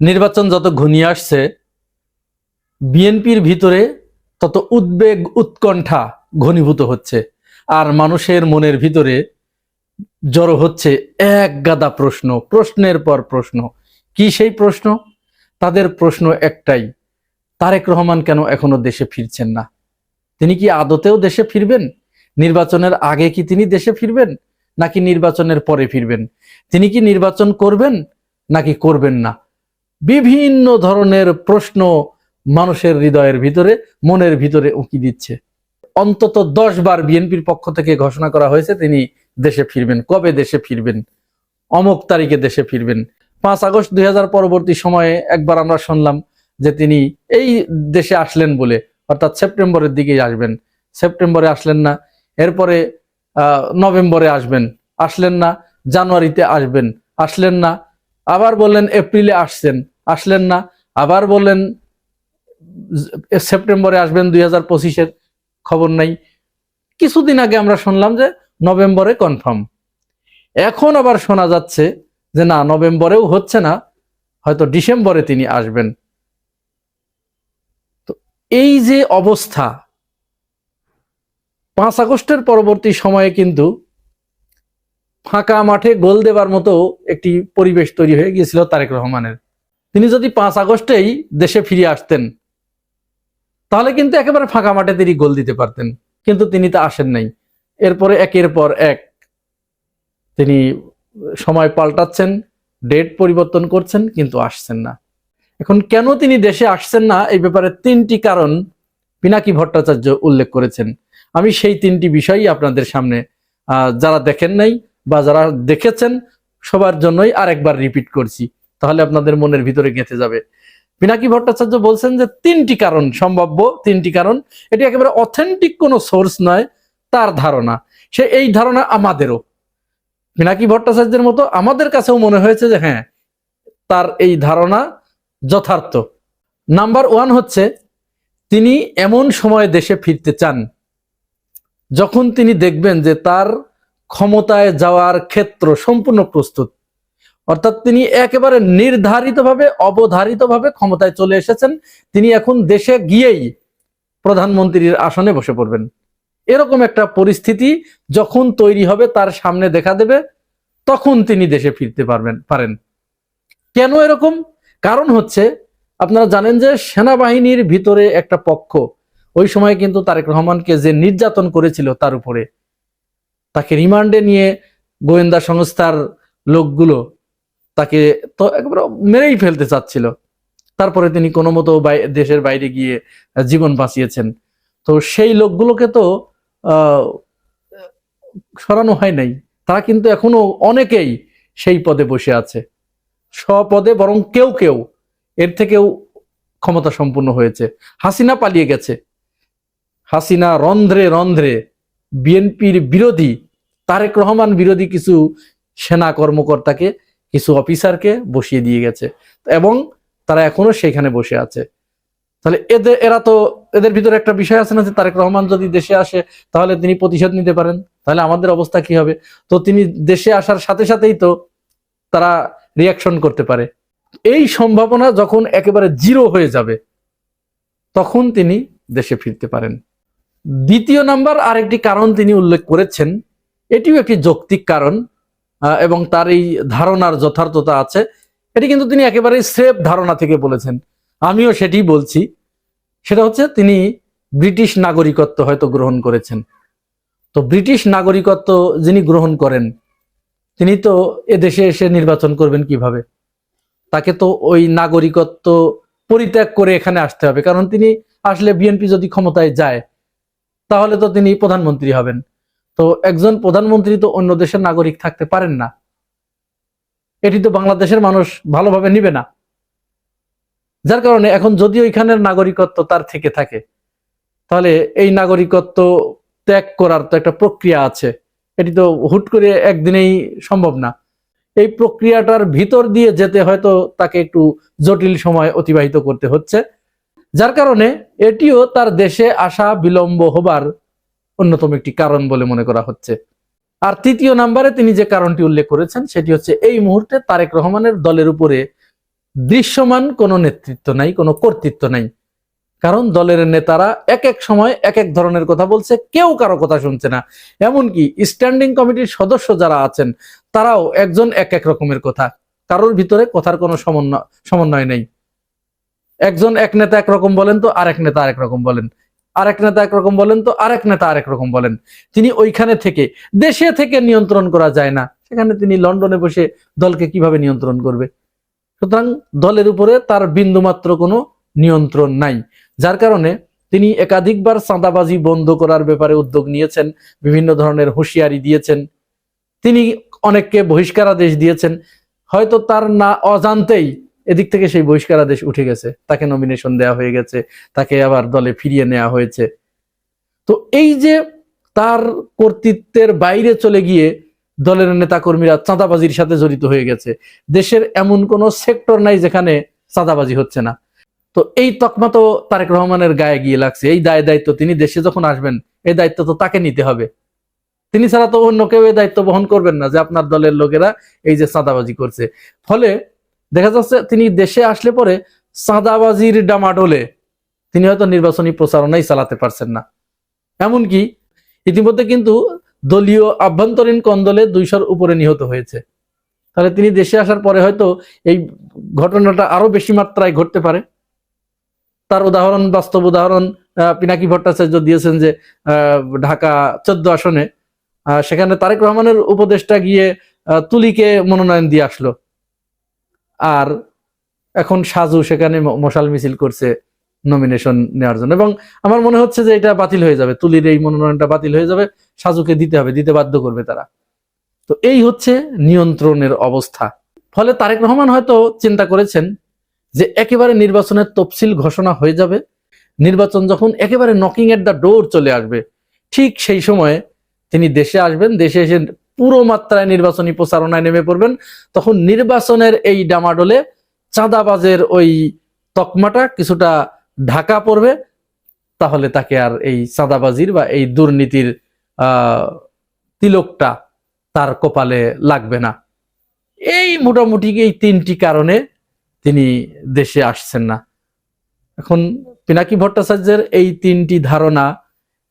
নির্বাচন যত ঘনিয়ে আসছে, বিএনপির ভিতরে তত উদ্বেগ, উৎকণ্ঠা ঘনীভূত হচ্ছে। আর মানুষের মনের ভিতরে জড়ো হচ্ছে এক গাদা প্রশ্ন, প্রশ্নের পর প্রশ্ন। কি সেই প্রশ্ন? তাদের প্রশ্ন একটাই, তারেক রহমান কেন এখনও দেশে ফিরছেন না? তিনি কি আদতেও দেশে ফিরবেন? নির্বাচনের আগে কি তিনি দেশে ফিরবেন? নাকি নির্বাচনের পরে ফিরবেন? তিনি কি নির্বাচন করবেন? নাকি করবেন না? বিভিন্ন ধরনের প্রশ্ন মানুষের হৃদয়ের ভিতরে, মনের ভিতরে উঁকি দিচ্ছে। অন্তত দশ বার বিএনপির পক্ষ থেকে ঘোষণা করা হয়েছে, তিনি দেশে ফিরবেন। কবে দেশে ফিরবেন? অমুক তারিখে দেশে ফিরবেন। পাঁচ আগস্ট দুই হাজার পরবর্তী সময়ে একবার আমরা শুনলাম যে তিনি এই দেশে আসলেন বলে, অর্থাৎ সেপ্টেম্বরের দিকেই আসবেন। সেপ্টেম্বরে আসলেন না, এরপরে নভেম্বরে আসবেন। আসলেন না, জানুয়ারিতে আসবেন। আসলেন না আবার বললেন, এপ্রিলে আসছেন। আসলেন না। আবার বললেন সেপ্টেম্বরে আসবেন, দুই হাজার পঁচিশের খবর নাই। কিছুদিন আগে আমরা শুনলাম যে নভেম্বরে কনফার্ম। এখন আবার শোনা যাচ্ছে যে না, নভেম্বরেও হচ্ছে না, হয়তো ডিসেম্বরে তিনি আসবেন। তো এই যে অবস্থা, পাঁচ আগস্টের পরবর্তী সময়ে কিন্তু ফাঁকা মাঠে গোল দেবার মতো একটি পরিবেশ তৈরি হয়ে গিয়েছিল তারেক রহমানের। তিনি যদি পাঁচ আগস্টেই দেশে ফিরে আসতেন, তাহলে কিন্তু একেবারে ফাঁকা মাঠে তিনি গোল দিতে পারতেন। কিন্তু তিনি তা আসেন নাই। এরপরে একের পর এক তিনি সময় পাল্টাচ্ছেন ডেট পরিবর্তন করছেন, কিন্তু আসছেন না। এখন কেন তিনি দেশে আসছেন না, এই ব্যাপারে তিনটি কারণ পিনাকি ভট্টাচার্য উল্লেখ করেছেন। আমি সেই তিনটি বিষয়ই আপনাদের সামনে যারা দেখেন নাই বা যারা দেখেছেন, সবার জন্যই আরেকবার রিপিট করছি। তাহলে আপনাদের মনের ভিতরে গেঁথে যাবে। পিনাকি ভট্টাচার্য বলছেন যে, তিনটি কারণ সম্ভাব্য, তিনটি কারণ। এটি একেবারে অথেন্টিক কোনো সোর্স নয়, তার ধারণা। সে এই ধারণা আমাদেরও। পিনাকি ভট্টাচার্যের মতো আমাদের কাছেও মনে হয়েছে যে হ্যাঁ তার এই ধারণা যথার্থ। নাম্বার ওয়ান হচ্ছে, তিনি এমন সময় দেশে ফিরতে চান, যখন তিনি দেখবেন যে তার ক্ষমতায় যাওয়ার ক্ষেত্র সম্পূর্ণ প্রস্তুত। অর্থাৎ তিনি একেবারে নির্ধারিতভাবে, অবধারিতভাবে ক্ষমতায় চলে এসেছেন। তিনি এখন দেশে গিয়েই প্রধানমন্ত্রীর আসনে বসে পড়বেন। এরকম একটা পরিস্থিতি যখন তৈরি হবে, তার সামনে দেখা দেবে, তখন তিনি দেশে ফিরতে পারবেন, পারেন। কেন এরকম? কারণ হচ্ছে, আপনারা জানেন যে সেনাবাহিনীর ভিতরে একটা পক্ষ, ওই সময় কিন্তু তারেক রহমানকে যে নির্যাতন করেছিল তার উপরে তাকে রিমান্ডে নিয়ে গোয়েন্দা সংস্থার লোকগুলো তাকে তো একেবারে মেরেই ফেলতে চাচ্ছিল। তারপরে তিনি কোনো মতো দেশের বাইরে গিয়ে জীবন বাঁচিয়েছেন। তো সেই লোকগুলোকে তো সরানো হয় নাই। তারা কিন্তু এখনও অনেকেই সেই পদে বসে আছে। স্বপদে বরং কেউ কেউ এর থেকেও ক্ষমতা সম্পূর্ণ হয়েছে। হাসিনা পালিয়ে গেছে। হাসিনা রন্ধ্রে রন্ধ্রে বিএনপির বিরোধী তারেক রহমান বিরোধী কিছু সেনা কর্মকর্তাকে, কিছু অফিসারকে বসিয়ে দিয়ে গেছে। এবং তারা এখনও সেখানে বসে আছে। তাহলে এদের এরা তো এদের ভিতরে একটা বিষয় আছে না যে তারেক রহমান যদি দেশে আসে, তাহলে তিনি প্রতিশোধ নিতে পারেন? তাহলে আমাদের অবস্থা কি হবে? তো তিনি দেশে আসার সাথে সাথেই তো তারা রিয়াকশন করতে পারে। এই সম্ভাবনা যখন একেবারে জিরো হয়ে যাবে, তখন তিনি দেশে ফিরতে পারেন। দ্বিতীয় নাম্বার আরেকটি কারণ তিনি উল্লেখ করেছেন এটিও একটি যৌক্তিক কারণ এবং তার এই ধারণার যথার্থতা আছে। এটি কিন্তু তিনি একেবারে সেফ ধারণা থেকে বলেছেন। আমিও সেটি বলছি। সেটা হচ্ছে তিনি ব্রিটিশ নাগরিকত্ব হয়তো গ্রহণ করেছেন। তো ব্রিটিশ নাগরিকত্ব যিনি গ্রহণ করেন, তিনি তো এদেশে এসে নির্বাচন করবেন কীভাবে? তাকে তো ওই নাগরিকত্ব পরিত্যাগ করে এখানে আসতে হবে। কারণ তিনি আসলে বিএনপি যদি ক্ষমতায় যায়, তাহলে তো তিনি প্রধানমন্ত্রী হবেন। তো একজন প্রধানমন্ত্রী তো অন্য দেশের নাগরিক থাকতে পারেন না। এটি তো বাংলাদেশের মানুষ ভালোভাবে নিবে না। যার কারণে এখন যদি ওইখানের নাগরিকত্ব তার থেকে থাকে, তাহলে এই নাগরিকত্ব ত্যাগ করার তো একটা প্রক্রিয়া আছে। এটি তো হুট করে একদিনেই সম্ভব না। এই প্রক্রিয়াটার ভিতর দিয়ে যেতে হয়তো তাকে একটু জটিল সময় অতিবাহিত করতে হচ্ছে। যার কারণে এটিও তার দেশে আসা বিলম্ব হবার অন্যতম একটি কারণ বলে মনে করা হচ্ছে। আর তৃতীয় নাম্বারে তিনি যে কারণটি উল্লেখ করেছেন, সেটি হচ্ছে এই মুহূর্তে তারেক রহমানের দলের উপরে দৃশ্যমান কোনো নেতৃত্ব নাই, কোনো কর্তৃত্ব নাই। কারণ দলের নেতারা এক এক সময় এক এক ধরনের কথা বলছে, কেউ কারও কথা শুনছে না। এমনকি স্ট্যান্ডিং কমিটির সদস্য যারা আছেন, তারাও একজন এক এক রকমের কথা। কারোর ভিতরে কথার কোনো সমন্বয় সমন্বয় নেই। একজন এক নেতা একরকম বলেন তো আরেক নেতা আরেক রকম বলেন। আরেক নেতা একরকম বলেন তো আরেক নেতা আরেক রকম বলেন। তিনি ওইখানে থেকে, দেশে থেকে নিয়ন্ত্রণ করা যায় না। সেখানে তিনি লন্ডনে বসে দলকে কীভাবে নিয়ন্ত্রণ করবে? সুতরাং দলের উপরে তার বিন্দুমাত্র কোনো নিয়ন্ত্রণ নাই। যার কারণে তিনি একাধিকবার চাঁদাবাজি বন্ধ করার ব্যাপারে উদ্যোগ নিয়েছেন, বিভিন্ন ধরনের হুঁশিয়ারি দিয়েছেন। তিনি অনেককে বহিষ্কারাদেশ দিয়েছেন। হয়তো তার না অজান্তেই এদিক থেকে সেই বহিষ্কারাদেশ উঠে গেছে। তাকে নমিনেশন দেওয়া হয়ে গেছে, তাকে আবার দলে ফিরিয়ে নেওয়া হয়েছে। তো এই যে তার কর্তৃত্বের বাইরে চলে গিয়ে দলের নেতাকর্মীরা চাঁদাবাজির সাথে জড়িত হয়ে গেছে। দেশের এমন কোন সেক্টর নাই যেখানে চাঁদাবাজি হচ্ছে না। তো এই তকমা তো তারেক রহমানের গায়ে গিয়ে লাগছে। এই দায় দায়িত্ব তিনি দেশে যখন আসবেন, এই দায়িত্ব তো তাকে নিতে হবে। তিনি ছাড়া তো অন্য কেউ এই দায়িত্ব বহন করবেন না যে আপনার দলের লোকেরা এই যে চাঁদাবাজি করছে। ফলে দেখা যাচ্ছে তিনি দেশে আসলে পরে চাঁদাবাজির ডামাডোলে তিনি হয়তো নির্বাচনী প্রচারণাই চালাতে পারছেন না। এমনকি ইতিমধ্যে কিন্তু দলীয় আভ্যন্তরীণ কন্দলে দুইশোর উপরে নিহত হয়েছে। তাহলে তিনি দেশে আসার পরে হয়তো এই ঘটনাটা আরও বেশি মাত্রায় ঘটতে পারে। তার উদাহরণ, বাস্তব উদাহরণ পিনাকি ভট্টাচার্য দিয়েছেন যে ঢাকা চোদ্দ আসনে। সেখানে তারেক রহমানের উপদেষ্টা গিয়ে তুলিকে মনোনয়ন দিয়ে আসলো। আর এখন সাজু সেখানে মশাল মিছিল করছে নমিনেশন নেওয়ার জন্য। এবং আমার মনে হচ্ছে যে এটা বাতিল হয়ে যাবে। তুলির এই মনোনয়নটা বাতিল হয়ে যাবে। সাজুকে দিতে হবে, দিতে বাধ্য করবে তারা। তো এই হচ্ছে নিয়ন্ত্রণের অবস্থা। ফলে তারেক রহমান হয়তো চিন্তা করেছেন যে একেবারে নির্বাচনের তফসিল ঘোষণা হয়ে যাবে। নির্বাচন যখন একেবারে নকিং এট দ্য ডোর চলে আসবে, ঠিক সেই সময়ে তিনি দেশে আসবেন। দেশে এসে পুরো মাত্রায় নির্বাচনী প্রচারণায় নেমে পড়বেন। তখন নির্বাচনের এই ডামাডোলে চাঁদাবাজের ওই তকমাটা কিছুটা ঢাকা পড়বে। তাহলে তাকে আর এই চাঁদাবাজির বা এই দুর্নীতির তিলকটা তার কপালে লাগবে না। এই মোটামুটি এই তিনটি কারণে তিনি দেশে আসছেন না। এখন পিনাকি ভট্টাচার্যের এই তিনটি ধারণা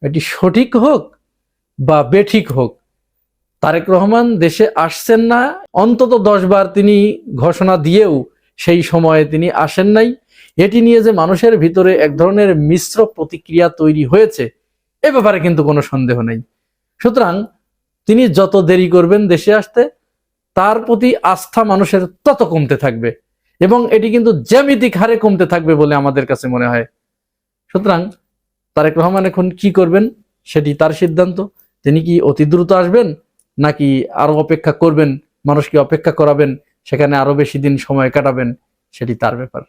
এটি সঠিক হোক বা বেঠিক হোক তারেক রহমান দেশে আসছেন না। অন্তত দশ বার তিনি ঘোষণা দিয়েও সেই সময়ে তিনি আসেন নাই। এটি নিয়ে যে মানুষের ভিতরে এক ধরনের মিশ্র প্রতিক্রিয়া তৈরি হয়েছে, এ ব্যাপারে কিন্তু কোনো সন্দেহ নেই। সুতরাং তিনি যত দেরি করবেন দেশে আসতে, তার প্রতি আস্থা মানুষের তত কমতে থাকবে এবং এটি কিন্তু জ্যামিতিক হারে কমতে থাকবে বলে আমাদের কাছে মনে হয়। সুতরাং তারেক রহমান এখন কি করবেন, সেটি তার সিদ্ধান্ত। তিনি কি অতি দ্রুত আসবেন? নাকি আরও অপেক্ষা করবেন? মানুষকে অপেক্ষা করাবেন, সেখানে আরও বেশি দিন সময় কাটাবেন, সেটি তার ব্যাপার।